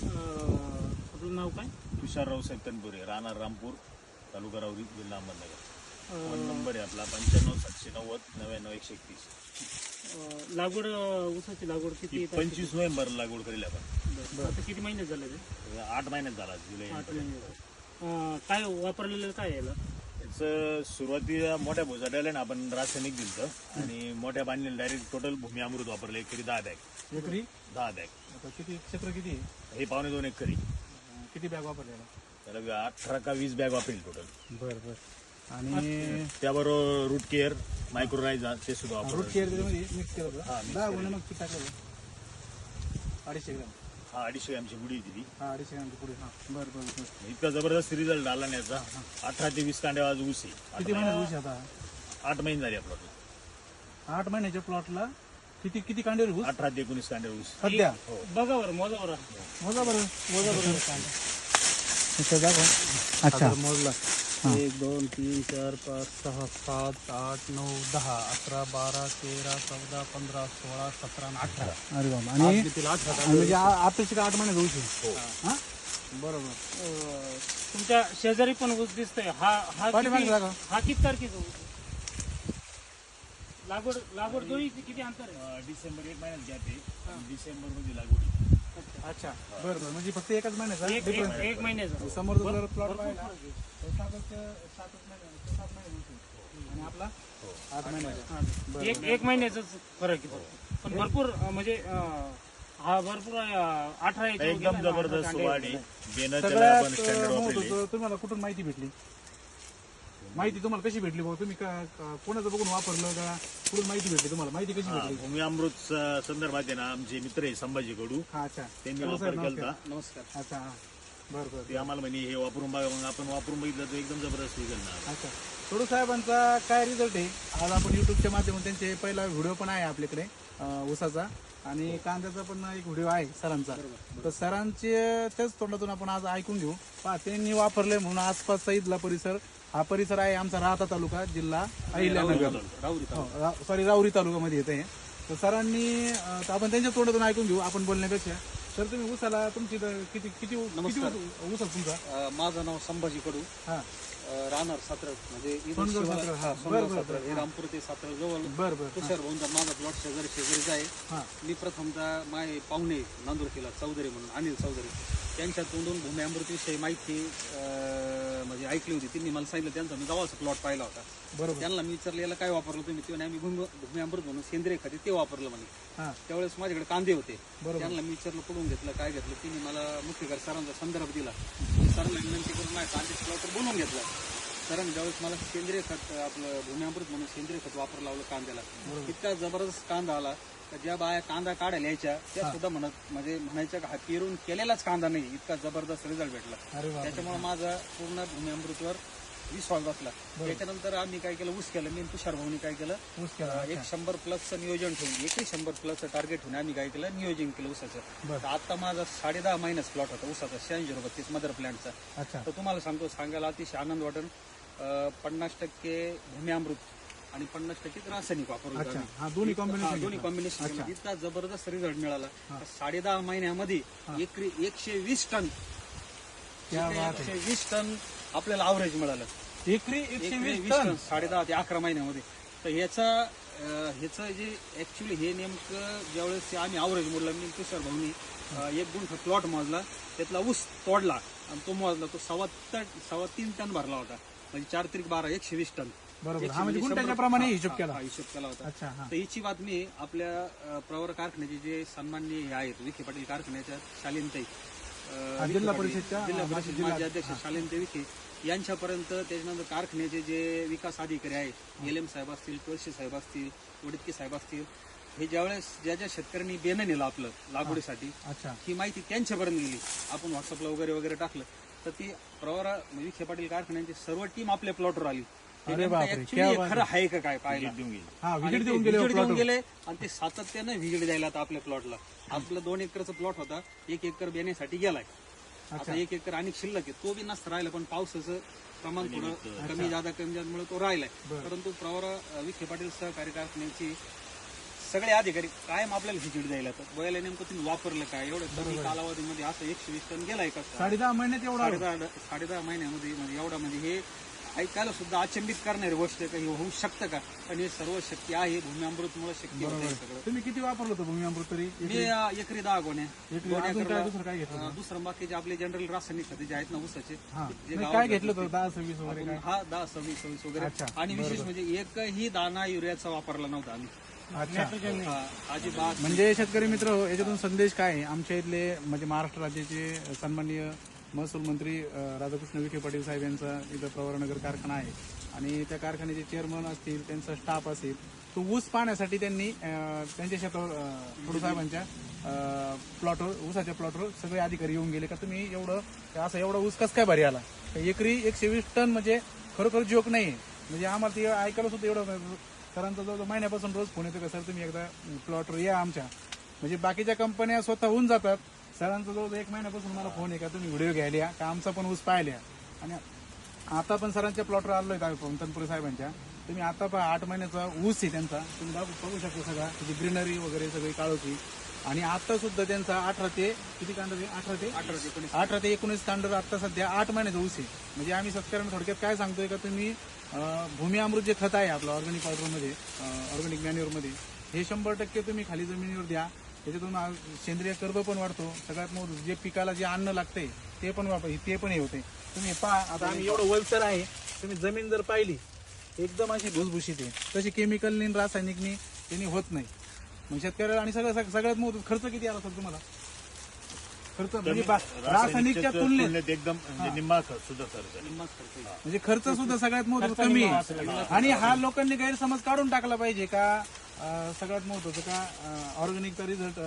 आपलं नाव काय? तुषार रावसाहेब तनपुरे राहणार रामपूर तालुका राऊरी जिल्हा अहमदनगर. फोन नंबर आहे आपला पंच्याण्णव सातशे नव्वद नव्याण्णव एकशे एकतीस. अं, लागवड अं, ऊसाची लागवड किती पंचवीस नोव्हेंबरला लागवड करेल आपण. बरं. आता किती महिने झाले ते आठ महिन्यात झाला जुलै आठ महिने झाले. अं, काय वापरलेलं काय याला? याचं सुरुवातीला मोठ्या भुजाट्याला ना आपण रासायनिक दिलं आणि मोठ्या बांधलेलं डायरेक्ट टोटल भूमी अमृत वापरलं. एकरी दहा बॅग एकरी? दहा बॅग आता किती क्षेत्र किती? आहे? हे पावणे दोन एकरी. अं, किती बॅग वापरलेला? त्याला अठरा का वीस बॅग वापरेल टोटल बर बर. आणि त्याबरोबर रूट केअर मायक्रोरायझा ते सुद्धा रूट वापरलं. केअर त्याच्यामध्ये मिक्स केलं होतं. mix दहा केलं. गुण मग किती टाकलं? होतं? अडीचशे ग्राम. हा अडीचशे आमची गुढी दिली हा अडीचशे ग्रामची पुढे हा. बरं बरं बरं. इतका जबरदस्त रिझल्ट आला ना याचा अठरा ते वीस कांड्या आज ऊस आहे. आठ किती महिने- महिन्यात ऊस आहे आता? आठ महिने झाले आपला आठ महिन्याच्या प्लॉटला किती किती कांड्यावर ऊस? अठरा ते एकोणीस कांड्या ऊस. सध्या? बघा बरं मोजा बरं. मोजा बरं मोजा बरं. इथं दाखव. अच्छा. मोजला. एक दोन तीन चार पाच सहा सात आठ नऊ दहा अकरा बारा तेरा चौदा पंधरा सोळा सतरा आणि अठरा. अरे बाबा. आणि आणि म्हणजे आ- आताची आठ ऊस आहे हा. बरोबर. अं, तुमच्या शेजारी पण ऊस दिसतोय. हा हा पाठीमागे किती-. हा किती तारखेचा ऊस? आहे? लागवड लागवड दोन्ही किती अंतर आहे? अं, डिसेंबर एक महिन्यात गॅप आहे. डिसेंबर मध्ये लागवड अच्छा. बरं बरं. म्हणजे फक्त एकच महिन्याचा एक difference. एक- एक महिन्याचा. समोर जर प्लॉट पाहिला. सातच सातच महिने सात महिने होते. आणि आपला आठ महिन्याचा हा. एक एक महिन्याचाच फरक आहे फक्त. पण भरपूर अं, म्हणजे अं, हा भरपूर अं, अठरा याच्या वर एकदम गेला ना, जबरदस्त वाढ सगळ्यात स्टँडर्ड वापरले. तुम्हाला कुठून माहिती भेटली? माहिती तुम्हाला कशी भेटली भाऊ? तुम्ही का- का- कोणाचं बघून वापरलं का? कुठून माहिती भेटली तुम्हाला? माहिती कशी भेटली? भूमी अमृत स- संदर्भात आहे ना आमचे मित्र आहे संभाजी कडू हा अच्छा. त्यांनी हॅलो वापर केला नमस्कार. अच्छा हा. ते आम्हाला म्हणे हे वापरून बघा. मग आपण वापरून बघितलं तर एकदम जबरदस्त रिझल्ट अच्छा. कडू साहेबांचा काय रिझल्ट आहे? आज आपण युट्यूबच्या माध्यमातून त्यांचे पहिला व्हिडिओ पण आहे आपल्याकडे अं, ऊसाचा. आणि कांद्याचा पण एक व्हिडिओ आहे सरांचा. तर सरांचे त्याच तोंडातून आपण आज ऐकून घेऊ. पहा त्यांनी वापरले म्हणून आसपासचा इथला परिसर. हा परिसर आहे आमचा राहता तालुका जिल्हा अहिल्यानगर. सॉरी राऊरी तालुक्यामध्ये येत आहे तर सरांनी अं, तर आपण त्यांच्या तोंडातून ऐकून घेऊ आपण बोलण्यापेक्षा. तर तुम्ही ऊसाला तुमची किती किती किती ऊस ऊस आहे तुमचा? अ, माझं नाव संभाजी कडू. हा. अ, राहणार सातरं म्हणजे इथून सोनगाव हा, हा. सोनगाव बरं. हे रामपूर ते सातरं जवळ. बरं बरं. तुषार भाऊंचा माझा प्लॉट शेजारी शेजारीच आहे. मी प्रथमतः माय पाहुणे नांदुरकीला चौधरी म्हणून अनिल चौधरी. त्यांच्या तोंडून भूमी अमृतविषयी माहिती अ, म्हणजे ऐकली होती. त्यांनी मला सांगितलं त्यांचा मी गावाचा प्लॉट पाहिला होता. बरोबर. त्यांना मी विचारलं याला काय वापरलं तुम्ही? ते म्हणे आम्ही भूमी भूमी अमृत म्हणून सेंद्रिय खते ते वापरलं म्हणे. हा. त्यावेळेस माझ्याकडे कांदे होते. बरोबर. त्यांना मी विचारलं कुठून घेतलं काय घेतलं? तिने मला मुख्यकर सरांचा संदर्भ दिला. सरांना विनंती करून माझ्या कांद्याचं प्लॉटर बनवून घेतला. सरांनी ज्यावेळेस मला सेंद्रिय खत आपलं भूमी अमृत म्हणून सेंद्रिय खत वापर लावलं कांद्याला इतका जबरदस्त कांदा आला का ज्या बाया कांदा काढायला यायच्या त्या सुद्धा म्हणत म्हणजे म्हणायच्या का हा पेरून केलेलाच कांदा नाही इतका जबरदस्त रिझल्ट भेटला. त्याच्यामुळे माझा पूर्ण भूमी अमृतवर विश्वास बसला. त्याच्यानंतर आम्ही काय केलं ऊस केलं मी तुषार भाऊनी काय केलं ऊस केला एक शंभर प्लसचं नियोजन ठेवून एकही शंभर प्लसचं टार्गेट ठेवून आम्ही काय केलं नियोजन केलं ऊसाचं. तर आता माझा साडे दहा महिन्याच प्लॉट होता ऊसाचा शहाऐंशी बत्तीस मदर प्लॅन्टचा तर तुम्हाला सांगतो सांगायला अतिशय आनंद वाटेल. अं, पन्नास टक्के भूमी अमृत आणि पन्नास टक्के रासायनिक. हा दोन्ही कॉम्बिनेशन दोन्ही कॉम्बिनेशन इतका जबरदस्त रिझल्ट मिळाला. साडे दहा महिन्यामध्ये एकरी एकशे वीस टन एकशे वीस टन आपल्याला अवरेज मिळालं. एकरी एकशे वीस टन? साडे दहा ते अकरा महिन्यामध्ये. तर ह्याचा ह्याचं जे ऍक्च्युली हे नेमकं ज्यावेळेस आम्ही आवरेज मोडला मी तुषार भाऊनी एक गुंठ प्लॉट मोजला. त्यातला ऊस तोडला आणि तो मोजला. तो सव्वा सव्वा तीन टन भरला होता. म्हणजे चार त्रिक बारा एकशे वीस टन. बरोबर. हा म्हणजे गुंठ्याच्या प्रमाणे हिशोब केला. हा, हिशोब केला होता. अच्छा हा. तर हिची बातमी आपल्या अं, प्रवर कारखान्याचे जे सन्माननीय हे आहेत विखे पाटील कारखान्याच्या शालीनताई अं, विखे जिल्हा पाटील, परिषदच्या, जिल्हा हा, परिषद जिल्हा- माजी अध्यक्ष शालीनताई विखे यांच्यापर्यंत त्याच्यानंतर कारखान्याचे जे विकास अधिकारी आहेत एल एम साहेब असतील तुळशी साहेब असतील वडितके साहेब असतील हे ज्यावेळेस ज्या ज्या शेतकऱ्यांनी बेनं नेलं आपलं लागवडीसाठी अच्छा. ही माहिती त्यांच्यापर्यंत गेली आपण व्हॉट्सअपला वगैरे वगैरे टाकलं. तर ती प्रवरा विखे पाटील कारखान्याची सर्व टीम आपल्या प्लॉटवर आली. ते अरे नेमकं बापरे, actually क्या हे बात खरं आहे. का काय पाहिलं देऊन गेली. हा आणि विजिट ते देऊन गेले देऊन आणि ते सातत्यानं व्हिजिट द्यायला आता आपल्या प्लॉटला आपलं दोन एकरचं प्लॉट होता एक एकर बेण्यासाठी गेलाय. आता एक एकर आणि शिल्लक आहे. तो बी नसतं राहिला पण पावसाचं प्रमाण थोडं कमी जादा कमी जादामुळे तो राहिलाय. परंतु प्रवरा अं, विखे पाटील सहकारी कारखान्याची सगळे अधिकारी कायम आपल्याला व्हिजिट द्यायला तर बघायला नेमकं तुम्ही वापरलं काय? एवढं कमी कालावधीमध्ये असं एकशे वीस टन गेलाय का? साडे दहा महिन्यात एवढा साडे दहा साडे दहा महिन्यामध्ये म्हणजे एवढा म्हणजे हे ऐकायला सुद्धा अचंबित करणारी गोष्ट आहे का? हे होऊ शकतं का? पण हे सर्व शक्य आहे. भूमी अमृतमुळे शक्य होतं सगळं. तुम्ही किती वापरलं होतं भूमी अमृत तरी? मी एकरी दहा गोण्या. दुसरं बाकीचे आपले जनरल रासायनिक खते जे आहेत ना ऊसाचे हा. काय घेतलं होतं? दहा सव्वीस वगैरे हा दहा सव्वीस सव्वीस वगैरे. आणि विशेष म्हणजे एकही दाना युरियाचा वापरला नव्हता आम्ही. अच्छा. हा, म्हणजे शेतकरी मित्र हो, याच्यातून संदेश काय? आहे आमच्या इथले म्हणजे महाराष्ट्र राज्याचे सन्माननीय महसूल मंत्री राधाकृष्ण विखे पाटील साहेब यांचा इथं प्रवरनगर कारखाना आहे. आणि त्या कारखान्याचे चेअरमन असतील त्यांचा स्टाफ असेल तो ऊस पाहण्यासाठी त्यांनी त्यांच्या शेतावर अं, खडू साहेबांच्या प्लॉटवर ऊसाच्या प्लॉटवर सगळे अधिकारी येऊन गेले. का तुम्ही एवढं असं एवढा ऊस कस काय भारी आला? एकरी एकशे वीस टन म्हणजे खरोखर जोक नाही म्हणजे आम्हाला ते ऐकायला सुद्धा एवढं सरांचा जवळ महिन्यापासून रोज फोन येतो का सर तुम्ही एकदा प्लॉटवर या आमच्या. म्हणजे बाकीच्या कंपन्या स्वतःहून जातात. सरांचा जवळ एक महिन्यापासून मला फोन आहे का तुम्ही व्हिडिओ घ्यायला या का आमचा पण ऊस पाहिल्या आणि आता पण सरांच्या प्लॉटवर आहे का तनपुरे साहेबांच्या. तुम्ही आता पण आठ महिन्याचा ऊस आहे त्यांचा. तुम्ही दाखवू बघू शकता सगळा त्याची ग्रीनरी वगैरे सगळी काळोखी. आणि आता सुद्धा त्यांचा अठरा ते किती कांड अठरा ते? अठरा ते एकोणीस. अठरा ते एकोणीस कांडर आता सध्या आठ महिन्याचा ऊस आहे. म्हणजे आम्ही शेतकऱ्यांना थोडक्यात काय सांगतोय का तुम्ही भूमी अमृत जे खत आहे आपलं ऑर्गॅनिक पावडरमध्ये ऑर्गॅनिक मॅन्युअरमध्ये हे शंभर टक्के तुम्ही खाली जमिनीवर द्या. त्याच्यातून सेंद्रिय कर्ब पण वाढतो. सगळ्यात मोठं जे पिकाला जे अन्न लागते ते पण वापर ते पण हे होते. तुम्ही पहा आता आम्ही एवढं वलसर आहे. तुम्ही जमीन जर पाहिली एकदम अशी भुसभुशीत आहे. तशी केमिकलनी रासायनिकनी त्यांनी होत नाही. मग शेतकऱ्याला आणि सगळं सगळ्यात मोठं खर्च किती आला सर तुम्हाला? खर्च म्हणजे बा- रासायनिकच्या तुलनेत एकदम म्हणजे निम्मा खर्च सुद्धा खर्च आहे. म्हणजे खर्च सुद्धा सगळ्यात मोठं कमी. आहे आणि हा लोकांनी गैरसमज काढून टाकला पाहिजे का? अं, सगळ्यात महत्वाचं का ऑर्गॅनिकचा रिझल्ट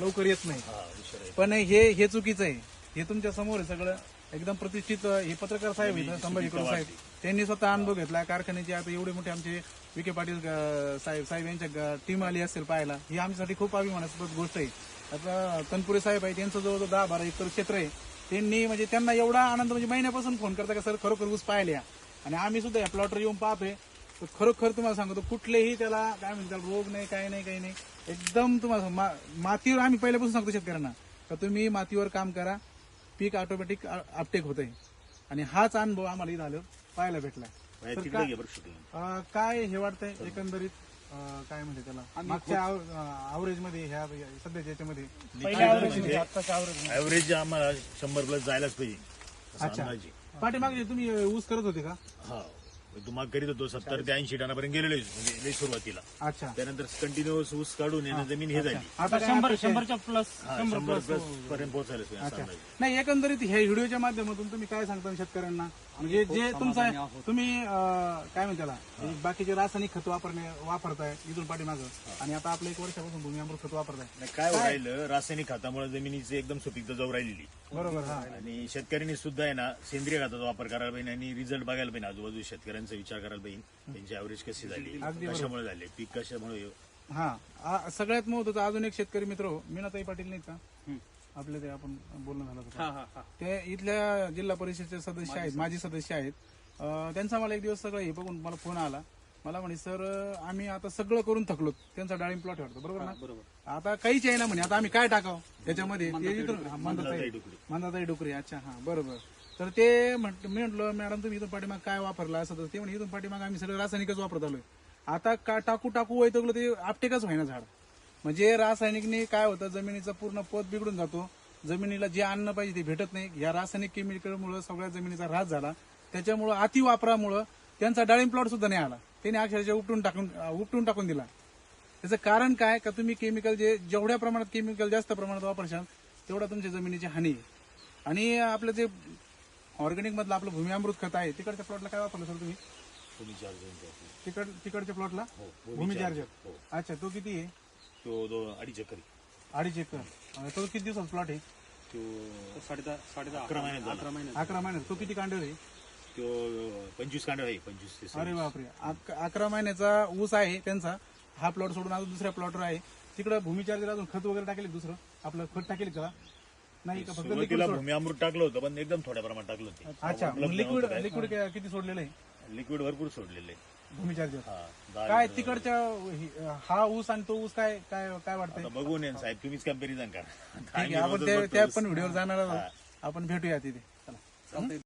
लवकर येत नाही. हा, विषय आहे. पण हे हे चुकीचं आहे. हे तुमच्यासमोर आहे सगळं. एकदम प्रतिष्ठित अं, हे पत्रकार साहेब आहेत संभाजी कडू साहेब. त्यांनी स्वतः अनुभव घेतला. कारखान्याचे आता एवढे मोठे आमचे विखे पाटील अं, साहेब साहेब यांच्या टीम आली असेल पाहायला. ही आमच्यासाठी खूप अभिमानास्पद गोष्ट आहे. आता तनपुरे साहेब आहे त्यांचं जवळजवळ दहा बारा एकर क्षेत्र आहे. त्यांनी म्हणजे त्यांना एवढा आनंद म्हणजे महिन्यापासून फोन करता का सर खरोखर ऊस पाहिल्या आणि आम्ही सुद्धा या प्लॉटवर येऊन पाहतोय. तर खरोखर तुम्हाला सांगतो कुठलेही त्याला काय म्हणतात रोग नाही काय नाही काही नाही. एकदम तुम्हाला मा- मातीवर आम्ही पहिल्यापासून सांगतो शेतकऱ्यांना का तुम्ही मातीवर काम करा पीक ऑटोमॅटिक अपटेक आहे आणि हाच अनुभव आम्हाला इथं आल्यावर पाहायला भेटला बाहेर तिकडे घे बरं shooting. अं, काय हे वाटतंय एकंदरीत? अं, काय म्हणते त्याला? मागच्या अवरेजमध्ये ह्या सध्याच्या याच्यामध्ये ऍव्हरेज आम्हाला शंभर प्लस जायलाच पाहिजे. असं अच्छा. अंदाजे. पाठीमागे तुम्ही ऊस करत होते का? हा. तुम्हाला करीत होतो सत्तर ते ऐंशी टनापर्यंत गेलेलो म्हणजे लई सुरुवातीला. अच्छा. त्यानंतर कंटिन्युअस ऊस काढून येणं जमीन हे झाली. आता शंभर? शंभरच्या प्लस हा, शंभर प्लस पर्यंत पोहोचायला पाहिजे असं अच्छा. अंदाजे. नाही एकंदरीत ह्या व्हिडिओच्या माध्यमातून तुम्ही काय सांगता शेतकऱ्यांना? म्हणजे जे तुमचा तुम्ही अं, काय म्हणते त्याला? हे. बाकीचे रासायनिक खत वापरणे वापरताय इथून पाठीमागं. आणि आता आपलं एक वर्षापासून भूमी अमृत खत वापरताय. नाही, काय हो राहिलं? रासायनिक खतामुळे जमिनीची एकदम सुपीकता जाऊ राहिलेली. बरोबर हा. आणि शेतकऱ्यांनी सुद्धा आहे ना सेंद्रिय खताचा वापर करायला पाहिजे आणि रिझल्ट बघायला पाहिजे. आजूबाजू शेतकऱ्यांचा विचार करायला पाहिजे. त्यांची ऍव्हरेज कशी झाली? कशामुळे झाले? पीक कशामुळे? हा. आ- सगळ्यात महत्वाचं अजून एक शेतकरी मित्र हो, मीनाताई पाटील नाहीत का? आपले ते आपण बोलणं झालं होतं. हा हा हा. ते इथल्या जिल्हा परिषदेचे सदस्य आहेत माजी सदस्य आहेत. अं, त्यांचा मला एक दिवस सगळं हे बघून मला फोन आला. मला म्हणे सर आम्ही आता सगळं करून थकलो त्यांचा डाळिंब प्लॉट वाटतो. बरोबर ना? बरोबर. आता काहीच आहे ना म्हणे. आता आम्ही काय टाकावं? त्याच्यामध्ये मंदाताई डुकरी. अच्छा हा बरोबर. तर ते म्हट- मी म्हटलं मॅडम तुम्ही इथून पाठीमाग काय वापरला? असं तर ते म्हणे इथून पाठीमाग आम्ही सगळं रासायनिकच वापरत आलोय. आता का टाकू टाकू वैतगलं ते आपटेकच व्हायना झाड. म्हणजे रासायनिकने काय होतं जमिनीचा पूर्ण पोत बिघडून जातो. जमिनीला जे अन्न पाहिजे ते भेटत नाही. या रासायनिक केमिकलमुळे सगळ्या जमिनीचा ऱ्हास झाला. त्याच्यामुळं अति वापरामुळं त्यांचा डाळिंब प्लॉट सुद्धा नाही आला. त्याने अक्षरशः उपटून टाकून उपटून टाकून दिला. त्याचं कारण काय? का तुम्ही केमिकल जे जेवढ्या प्रमाणात केमिकल जास्त प्रमाणात वापरशाल तेवढा तुमच्या जमिनीची हानी आहे. आणि आपलं जे ऑर्गॅनिक मधलं आपलं भूमी अमृत खत आहे तिकडच्या प्लॉटला काय वापरलं सर तुम्ही. तिकड तिकडच्या प्लॉटला हो, भूमी चार्जर हो. अच्छा तो किती आहे? तो दो अडीच एकरी अडीच एकर. तो किती दिवसाचा प्लॉट आहे? तो साडे दहा साडे दहा अकरा महिन्यात. अकरा महिन्यात अकरा महिन्यात तो किती कांडे आहे? तो पंचवीस कांड आहे पंचवीस ते अरे. बापरे. अक- अकरा महिन्याचा ऊस आहे त्यांचा. हा प्लॉट सोडून अजून दुसऱ्या प्लॉटवर आहे. तिकडं भूमी चार्जर अजून खत वगैरे टाकेल दुसरं. आपलं खत टाकेल का नाही का फक्त सुरुवातीला भूमी अमृत टाकलं होतं पण एकदम थोड्या प्रमाणात टाकलं होते. अच्छा लिक्विड लिक्विड किती सोडलेलं आहे? लिक्विड भरपूर सोडलेले भूमी चार्जर दहा काय. तिकडच्या हि- हा ऊस आणि तो ऊस काय काय काय वाटतंय? आता बघून येईन साहेब तुम्हीच कंपॅरिझन करा. ठीक आहे आपण त्या त्या पण व्हिडिओवर जाणार आहोत. आपण भेटूया तिथे चला.